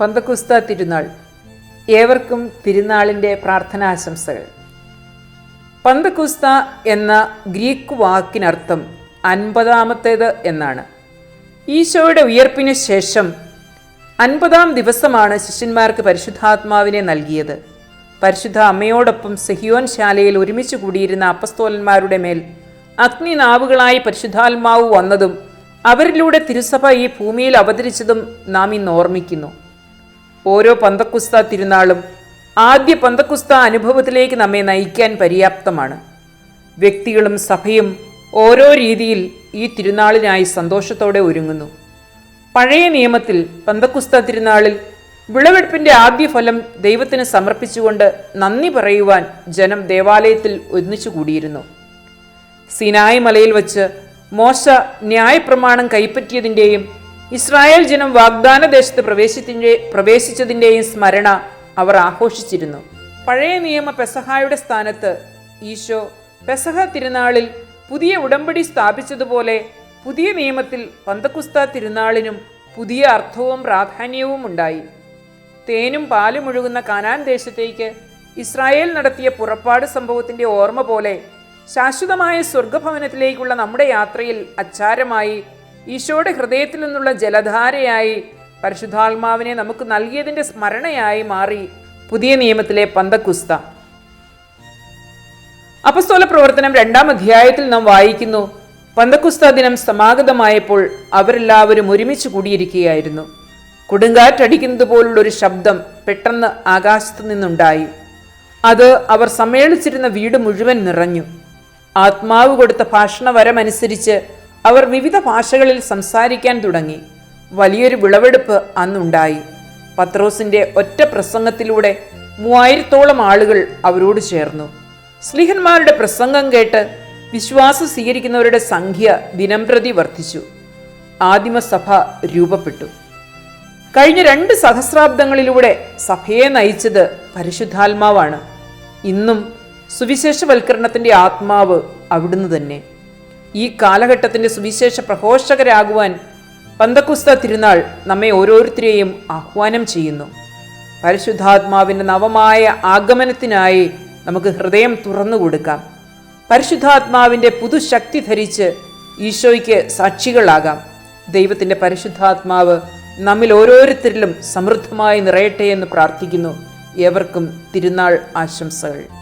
പന്തക്കുസ്ത തിരുനാൾ. ഏവർക്കും തിരുനാളിന്റെ പ്രാർത്ഥനാശംസകൾ. പന്തക്കുസ്ത എന്ന ഗ്രീക്ക് വാക്കിനർത്ഥം അൻപതാമത്തേത് എന്നാണ്. ഈശോയുടെ ഉയർപ്പിന് ശേഷം അൻപതാം ദിവസമാണ് ശിഷ്യന്മാർക്ക് പരിശുദ്ധാത്മാവിനെ നൽകിയത്. പരിശുദ്ധ അമ്മയോടൊപ്പം സെഹിയോൻ ശാലയിൽ ഒരുമിച്ച് കൂടിയിരുന്ന അപ്പസ്തോലന്മാരുടെ മേൽ അഗ്നിനാവുകളായി പരിശുദ്ധാത്മാവ് വന്നതും അവരിലൂടെ തിരുസഭ ഈ ഭൂമിയിൽ അവതരിച്ചതും നാം ഇന്ന് ഓർമ്മിക്കുന്നു. ഓരോ പന്തക്കുസ്ത തിരുനാളും ആദ്യ പന്തക്കുസ്ത അനുഭവത്തിലേക്ക് നമ്മെ നയിക്കാൻ പര്യാപ്തമാണ്. വ്യക്തികളും സഭയും ഓരോ രീതിയിൽ ഈ തിരുനാളിനായി സന്തോഷത്തോടെ ഒരുങ്ങുന്നു. പഴയ നിയമത്തിൽ പന്തക്കുസ്ത തിരുനാളിൽ വിളവെടുപ്പിന്റെ ആദ്യ ഫലം ദൈവത്തിന് സമർപ്പിച്ചുകൊണ്ട് നന്ദി പറയുവാൻ ജനം ദേവാലയത്തിൽ ഒന്നിച്ചു കൂടിയിരുന്നു. സിനായ് മലയിൽ വച്ച് മോശ ന്യായപ്രമാണം കൈപ്പറ്റിയതിന്റെയും ഇസ്രായേൽ ജനം വാഗ്ദാന ദേശത്ത് പ്രവേശിച്ചതിന്റെ പ്രവേശിച്ചതിന്റെയും സ്മരണ അവർ ആഘോഷിച്ചിരുന്നു. പഴയ നിയമ പെസഹായുടെ സ്ഥാനത്ത് ഈശോ പെസഹ തിരുനാളിൽ പുതിയ ഉടമ്പടി സ്ഥാപിച്ചതുപോലെ പുതിയ നിയമത്തിൽ പന്തക്കുസ്ത തിരുനാളിനും പുതിയ അർത്ഥവും പ്രാധാന്യവും ഉണ്ടായി. തേനും പാലും ഒഴുകുന്ന കാനാൻ ദേശത്തേക്ക് ഇസ്രായേൽ നടത്തിയ പുറപ്പാട് സംഭവത്തിന്റെ ഓർമ്മ പോലെ ശാശ്വതമായ സ്വർഗഭവനത്തിലേക്കുള്ള നമ്മുടെ യാത്രയിൽ അച്ചാരമായി ഈശോയുടെ ഹൃദയത്തിൽ നിന്നുള്ള ജലധാരയായി പരിശുദ്ധാത്മാവിനെ നമുക്ക് നൽകിയതിന്റെ സ്മരണയായി മാറി പുതിയ നിയമത്തിലെ പന്തക്കുസ്ത. അപസ്തോല പ്രവർത്തനം രണ്ടാം അധ്യായത്തിൽ നാം വായിക്കുന്നു. പന്തക്കുസ്ത ദിനം സമാഗതമായപ്പോൾ അവരെല്ലാവരും ഒരുമിച്ച് കൂടിയിരിക്കുകയായിരുന്നു. കൊടുങ്കാറ്റടിക്കുന്നത് പോലുള്ള ഒരു ശബ്ദം പെട്ടെന്ന് ആകാശത്തു നിന്നുണ്ടായി. അത് അവർ സമ്മേളിച്ചിരുന്ന വീട് മുഴുവൻ നിറഞ്ഞു. ആത്മാവ് കൊടുത്ത ഭാഷണവരമനുസരിച്ച് അവർ വിവിധ ഭാഷകളിൽ സംസാരിക്കാൻ തുടങ്ങി. വലിയൊരു വിളവെടുപ്പ് അന്നുണ്ടായി. പത്രോസിന്റെ ഒറ്റ പ്രസംഗത്തിലൂടെ മൂവായിരത്തോളം ആളുകൾ അവരോട് ചേർന്നു. സ്ലിഹന്മാരുടെ പ്രസംഗം കേട്ട് വിശ്വാസം സ്വീകരിക്കുന്നവരുടെ സംഖ്യ ദിനംപ്രതി വർദ്ധിച്ചു. ആദിമസഭ രൂപപ്പെട്ടു. കഴിഞ്ഞ രണ്ട് സഹസ്രാബ്ദങ്ങളിലൂടെ സഭയെ നയിച്ചത് പരിശുദ്ധാത്മാവാണ്. ഇന്നും സുവിശേഷവൽക്കരണത്തിന്റെ ആത്മാവ് അവിടുന്ന് തന്നെ. ഈ കാലഘട്ടത്തിന്റെ സുവിശേഷ പ്രഘോഷകരാകുവാൻ പന്തക്കുസ്ത തിരുനാൾ നമ്മെ ഓരോരുത്തരെയും ആഹ്വാനം ചെയ്യുന്നു. പരിശുദ്ധാത്മാവിന്റെ നവമായ ആഗമനത്തിനായി നമുക്ക് ഹൃദയം തുറന്നു കൊടുക്കാം. പരിശുദ്ധാത്മാവിന്റെ പുതുശക്തി ധരിച്ച് ഈശോയ്ക്ക് സാക്ഷികളാകാം. ദൈവത്തിന്റെ പരിശുദ്ധാത്മാവ് നമ്മിൽ ഓരോരുത്തരിലും സമൃദ്ധമായി നിറയട്ടെ എന്ന് പ്രാർത്ഥിക്കുന്നു. ഏവർക്കും തിരുനാൾ ആശംസകൾ.